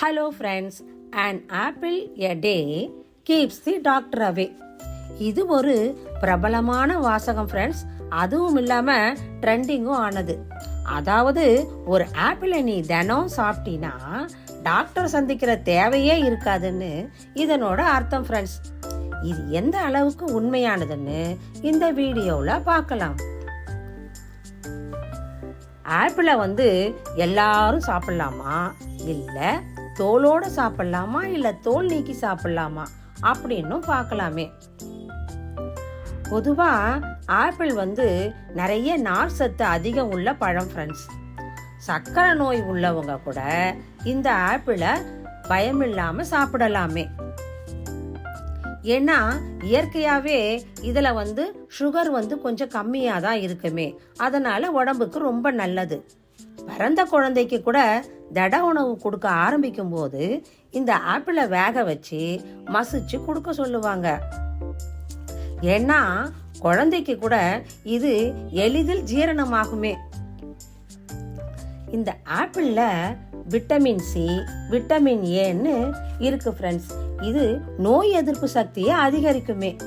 Hello friends and apple a day keeps the doctor away இது ஒரு பிரபலமான வாசகம் ஃப்ரெண்ட்ஸ் அதுவும் இல்லாமல் ட்ரெண்டிங்கும் ஆனது. அதாவது ஒரு ஆப்பிளை நீ தினம் சாப்பிட்டீன்னா டாக்டர் சந்திக்கிற தேவையே இருக்காதுன்னு இதனோட அர்த்தம் ஃப்ரெண்ட்ஸ் இது எந்த அளவுக்கு உண்மையானதுன்னு இந்த வீடியோவில் பார்க்கலாம். ஆப்பிளை வந்து எல்லாரும் சாப்பிடலாமா? இல்லை தோலோட சாப்பிடலாமா இல்லை தோல் நீக்கி சாப்பிடலாமா அப்படின்னும் பார்க்கலாமே. பொதுவாக ஆப்பிள் வந்து நிறைய நார் சத்து அதிகம் உள்ள பழம் ஃப்ரெண்ட்ஸ் சர்க்கரை நோய் உள்ளவங்க கூட இந்த ஆப்பிளை பயமில்லாமல் சாப்பிடலாமே. ஏன்னா இயற்கையாகவே இதில் வந்து சுகர் வந்து கொஞ்சம் கம்மியாக தான் இருக்குமே. அதனால உடம்புக்கு ரொம்ப நல்லது. பிறந்த குழந்தைக்கு கூட தட உணவு கொடுக்க ஆரம்பிக்கும் போது இந்த ஆப்பிளை வேக வச்சு மசிச்சு கொடுக்க சொல்லுவாங்க. ஏன்னா குழந்தைக்கு கூட இது எளிதில் ஜீரணமாகுமே. இந்த ஆப்பிளில் விட்டமின் சி விட்டமின் ஏன்னு இருக்கு ஃப்ரெண்ட்ஸ் இது நோய் எதிர்ப்பு சக்தியை அதிகரிக்குமே.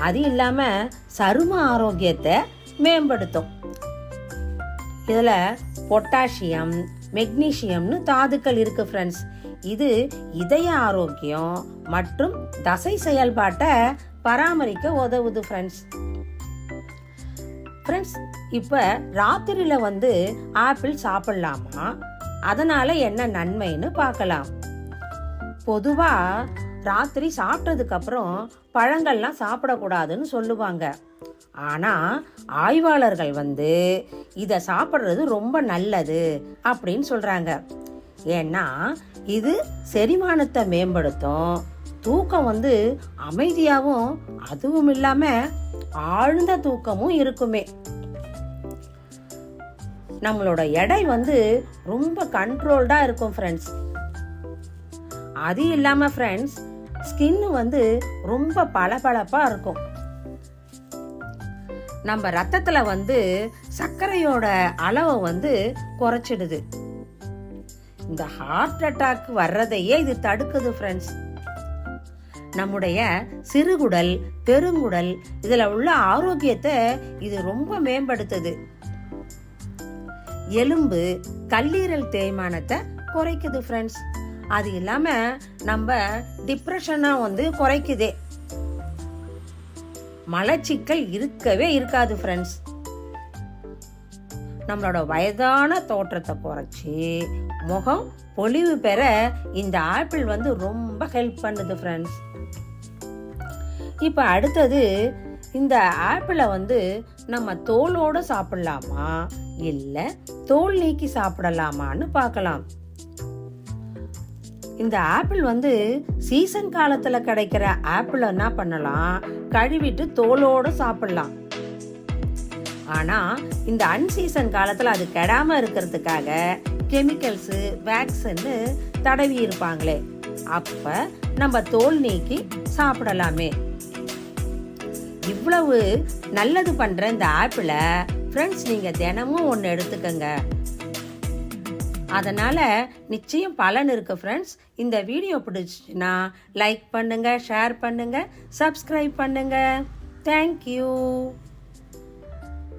அது இல்லாமல் சரும ஆரோக்கியத்தை மேம்படுத்தும். இதில் பொட்டாசியம் மெக்னீஷியம்னு தாதுக்கள் இருக்கு ஃப்ரெண்ட்ஸ் இது இதய ஆரோக்கியம் மற்றும் தசை செயல்பாட்டை பராமரிக்க உதவுது ஃப்ரெண்ட்ஸ் ஃப்ரெண்ட்ஸ் இப்போ ராத்திரியில் வந்து ஆப்பிள் சாப்பிடலாமா? அதனால என்ன நன்மைன்னு பார்க்கலாம். பொதுவாக ராத்திரி சாப்பிட்டதுக்கு அப்புறம் பழங்கள்லாம் சாப்பிடக்கூடாதுன்னு சொல்லுவாங்க. ஆனால் ஆய்வாளர்கள் வந்து இதை சாப்பிட்றது ரொம்ப நல்லது அப்படின்னு சொல்கிறாங்க ஏன்னா இது செரிமானத்தை மேம்படுத்தும். தூக்கம் வந்து அமைதியாகவும் அதுவும் இல்லாமல் ஆழ்ந்த தூக்கமும் இருக்குமே. நம்மளோட எடை வந்து ரொம்ப கண்ட்ரோல்டா இருக்கும் ஃப்ரெண்ட்ஸ் அது இல்லாம ஃப்ரெண்ட்ஸ் ஸ்கின்னு வந்து ரொம்ப பளபளப்பாக இருக்கும். நம்ம ரத்தத்தில் வந்து சர்க்கரையோட அளவை வந்து குறைச்சிடுது. இந்த ஹார்ட் அட்டாக் வர்றதையே இது தடுக்குது ஃப்ரெண்ட்ஸ் நம்முடைய சிறுகுடல் பெருங்குடல் இதில் உள்ள ஆரோக்கியத்தை இது ரொம்ப மேம்படுத்துது. எலும்பு கல்லீரல் தேய்மானத்தை குறைக்குது ஃப்ரெண்ட்ஸ் அது இல்லாம நம்ம டிப்ரெஷனாக வந்து குறைக்குதே. மலச்சிக்கல் இருக்கவே இருக்காது ஃப்ரெண்ட்ஸ் நம்மளோட வயதான தோற்றத்தை குறைச்சி முகம் பொலிவு பெற இந்த ஆப்பிள் வந்து ரொம்ப ஹெல்ப் பண்ணுது ஃப்ரெண்ட்ஸ் இப்போ அடுத்தது இந்த ஆப்பிளை வந்து நம்ம தோலோடு சாப்பிடலாமா? இல்லை தோல் நீக்கி சாப்பிடலாமான்னு பார்க்கலாம். இந்த ஆப்பிள் வந்து சீசன் காலத்துல கிடைக்கிற ஆப்பிள் என்ன பண்ணலாம்? கழுவிட்டு தோலோட சாப்பிடலாம். ஆனா இந்த அன்சீசன் காலத்துல அது கெடாம இருக்கிறதுக்காக கெமிக்கல்ஸ் வேக்சின்னு தடவி இருப்பாங்களே. அப்ப நம்ம தோல் நீக்கி சாப்பிடலாமே. இவ்வளவு நல்லது பண்ற இந்த ஆப்பிளை ஃப்ரெண்ட்ஸ் நீங்க தினமும் ஒன்று எடுத்துக்கங்க. அதனால் நிச்சயம் பலன் இருக்குது ஃப்ரெண்ட்ஸ் இந்த வீடியோ பிடிச்சிச்சுன்னா லைக் பண்ணுங்கள் ஷேர் பண்ணுங்கள் சப்ஸ்கிரைப் பண்ணுங்கள் தேங்க்யூ